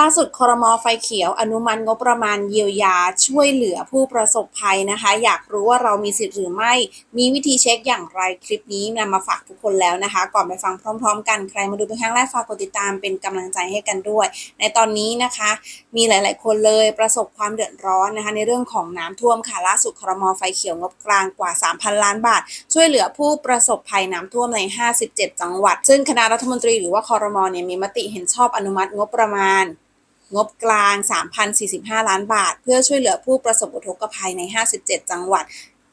ล่าสุดคอรมอไฟเขียว อนุมัติงบประมาณเยียวยาช่วยเหลือผู้ประสบภัยนะคะ อยากรู้ว่าเรามีสิทธิ์หรือไม่ มีวิธีเช็คอย่างไรคลิปนี้นำมาฝากทุกคนแล้วนะคะ ก่อนไปฟังพร้อม ๆ กันใครมาดูเป็นครั้งแรกฝากกดติดตามเป็นกำลังใจให้กันด้วย ในตอนนี้นะคะ มีหลาย ๆ คนเลยประสบความเดือดร้อนนะคะ ในเรื่องของน้ำท่วมค่ะล่าสุดคอรมอไฟเขียวงบกลางกว่า 3,000 ล้านบาท ช่วยเหลือผู้ประสบภัยน้ำท่วมใน 57 จังหวัด ซึ่งคณะรัฐมนตรีหรือว่าคอรมอเนี่ยมีมติเห็นชอบอนุมัติงบประมาณ งบกลาง 3,045 ล้านบาท เพื่อช่วยเหลือผู้ประสบอุทกภัยใน 57 จังหวัด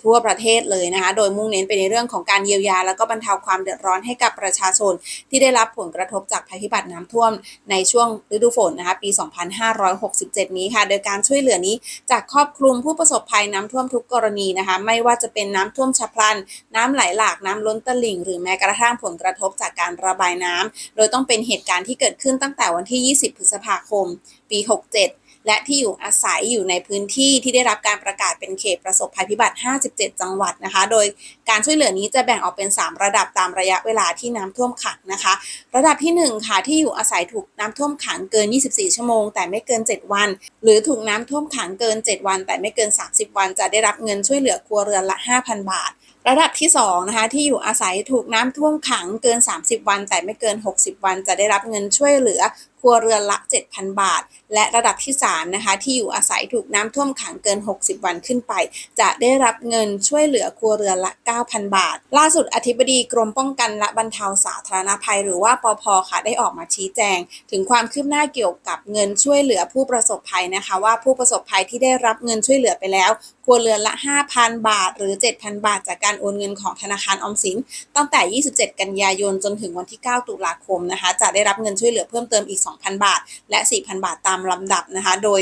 ทั่วประเทศเลยนะคะ โดยมุ่งเน้นไปในเรื่องของการเยียวยา แล้วก็บรรเทาความเดือดร้อนให้กับประชาชน ที่ได้รับผลกระทบจากภัยพิบัติน้ำท่วมในช่วงฤดูฝนนะคะปี 2567 นี้ค่ะ โดยการช่วยเหลือนี้จะครอบคลุมผู้ประสบภัยน้ำท่วมทุกกรณีนะคะ ไม่ว่าจะเป็นน้ำท่วมฉับพลัน น้ำไหลหลากน้ำล้นตลิ่ง หรือแม้กระทั่งผลกระทบจากการระบายน้ำโดยต้องเป็นเหตุการณ์ที่เกิดขึ้นตั้งแต่วันที่ 20 พฤษภาคม ปี 67 และที่อยู่อาศัยอยู่ในพื้นที่ที่ได้รับการประกาศเป็นเขตประสบภัยพิบัติ 57 จังหวัดนะคะ โดยการช่วยเหลือนี้จะแบ่งออกเป็น 3 ระดับตามระยะเวลาที่น้ำท่วมขังนะคะ ระดับที่ 1 ค่ะที่อยู่อาศัยถูกน้ำท่วมขังเกิน 24 ชั่วโมง แต่ไม่เกิน 7 วัน หรือถูกน้ำท่วมขังเกิน 7 วัน แต่ไม่เกิน 30 วัน จะได้รับเงินช่วยเหลือครัวเรือนละ 5,000 บาท ระดับที่2นะคะที่อยู่อาศัยถูกน้ำท่วมขังเกิน 30 วัน แต่ไม่เกิน 60 วัน จะได้รับเงินช่วยเหลือครัวเรือนละ 7,000 บาท และระดับที่3นะคะที่อยู่อาศัยถูกน้ำท่วมขังเกิน 60 วันขึ้นไป จะได้รับเงินช่วยเหลือครัวเรือนละ 9,000 บาท ล่าสุดอธิบดีกรมป้องกันและบรรเทาสาธารณภัย หรือว่าปพค่ะได้ออกมาชี้แจง ถึงความคืบหน้าเกี่ยวกับเงินช่วยเหลือผู้ประสบภัยนะคะ ว่าผู้ประสบภัยที่ได้รับเงินช่วยเหลือไปแล้ว วเรือนละ 5,000 บาท หรือ 7,000 บาท จากการโอนเงินของธนาคารออมสิน ตั้งแต่ 27 กันยายนจนถึงวันที่ 9 ตุลาคมนะคะ จะได้รับเงินช่วยเหลือเพิ่มเติมอีก 2,000 บาท และ 4,000 บาทตามลำดับนะคะ โดย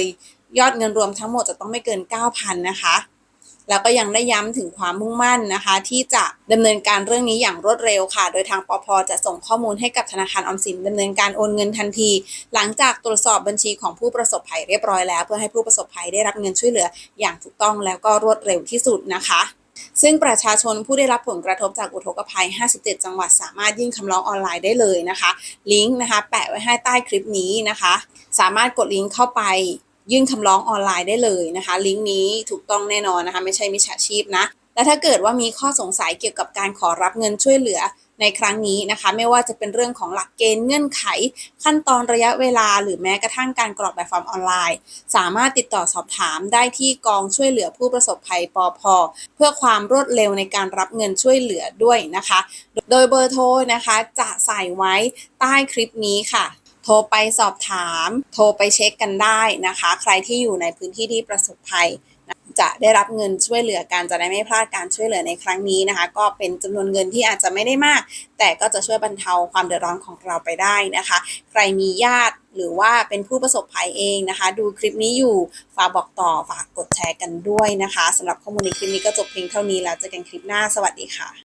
ยอดเงินรวมทั้งหมดจะต้องไม่เกิน 9,000 นะคะ แล้วก็ยังได้ย้ำถึงความมุ่งมั่นนะคะ ที่จะดำเนินการเรื่องนี้อย่างรวดเร็วค่ะ โดยทางปพจะส่งข้อมูลให้กับธนาคารออมสินดำเนินการโอนเงินทันที หลังจากตรวจสอบบัญชีของผู้ประสบภัยเรียบร้อยแล้ว เพื่อให้ผู้ประสบภัยได้รับเงินช่วยเหลือ อย่างถูกต้องแล้วก็รวดเร็วที่สุดนะคะซึ่งประชาชนผู้ได้รับผลกระทบจากอุทกภัย 57 จังหวัด สามารถยื่นคำร้องออนไลน์ได้เลยนะคะ ลิงก์นะคะ แปะไว้ให้ใต้คลิปนี้นะคะ สามารถกดลิงก์เข้าไป ยื่นคำร้องออนไลน์ได้เลยนะคะ ลิงก์นี้ถูกต้องแน่นอนนะคะ ไม่ใช่มิจฉาชีพนะ และถ้าเกิดว่ามีข้อสงสัยเกี่ยวกับการขอรับเงินช่วยเหลือในครั้งนี้นะคะ ไม่ว่าจะเป็นเรื่องของหลักเกณฑ์เงื่อนไข ขั้นตอนระยะเวลา หรือแม้กระทั่งการกรอกแบบฟอร์มออนไลน์ สามารถติดต่อสอบถามได้ที่กองช่วยเหลือผู้ประสบภัยปอพเพื่อความรวดเร็วในการรับเงินช่วยเหลือด้วยนะคะ โดยเบอร์โทรนะคะจะใส่ไว้ใต้คลิปนี้ค่ะ โทรไปสอบถาม โทรไปเช็คกันได้นะคะ ใครที่อยู่ในพื้นที่ที่ประสบภัยจะได้รับเงินช่วยเหลือการจะได้ไม่พลาดการช่วยเหลือในครั้งนี้นะคะ ก็เป็นจำนวนเงินที่อาจจะไม่ได้มาก แต่ก็จะช่วยบรรเทาความเดือดร้อนของเราไปได้นะคะ ใครมีญาติหรือว่าเป็นผู้ประสบภัยเองนะคะ ดูคลิปนี้อยู่ฝากบอกต่อฝากกดแชร์กันด้วยนะคะสำหรับข้อมูลในคลิปนี้ก็จบเพียงเท่านี้แล้วเจอกันคลิปหน้าสวัสดีค่ะ